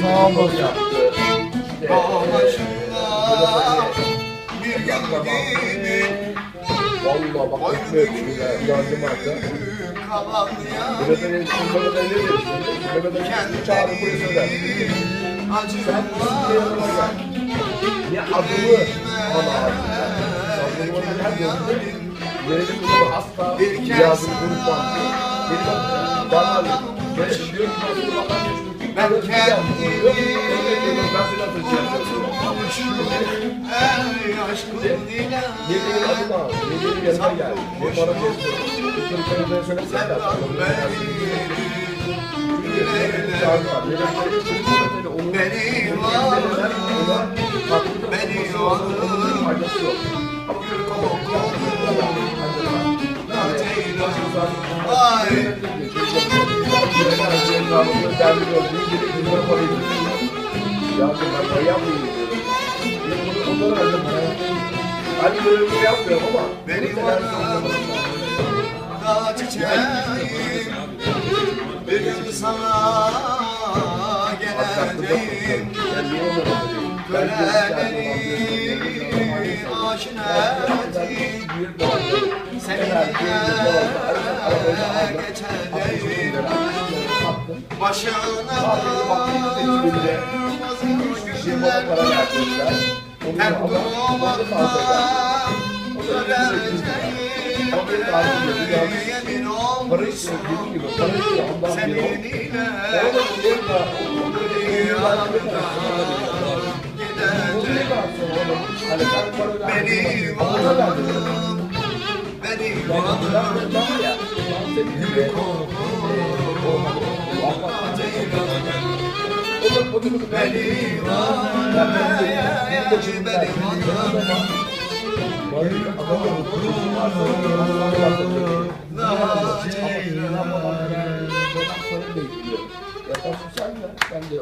Sağ olasın. yaptı. İşte, başında bir gün gibi Valla bak şimdi ya. Yardım hatta. ya Burada ne, burada ne demiş? Burada ne kendi buraya der. Sen bizim yanıma gel. Ne adımı bana bunu bana her gördüğünde verelim bunu asla yazını unutmam diyor. Beni bak, bana alıyor. Ben diyorum ki ben bunu bakan. Ben kendimi kendimi ben seni atacağım. Ey aşkın dile Ne benim adım al, ne benim yanıma gel, ne bana geçti. Kızım sana ben söylesene de. Beni var. Dağ çiçeğim Bir gün sana Başına Hem Yemin Para istiyor, dediğim gibi para istiyor, ondan bir ol. Seninle Ona da gidelim de, onu da Beni verdim. Beni Beni Ben de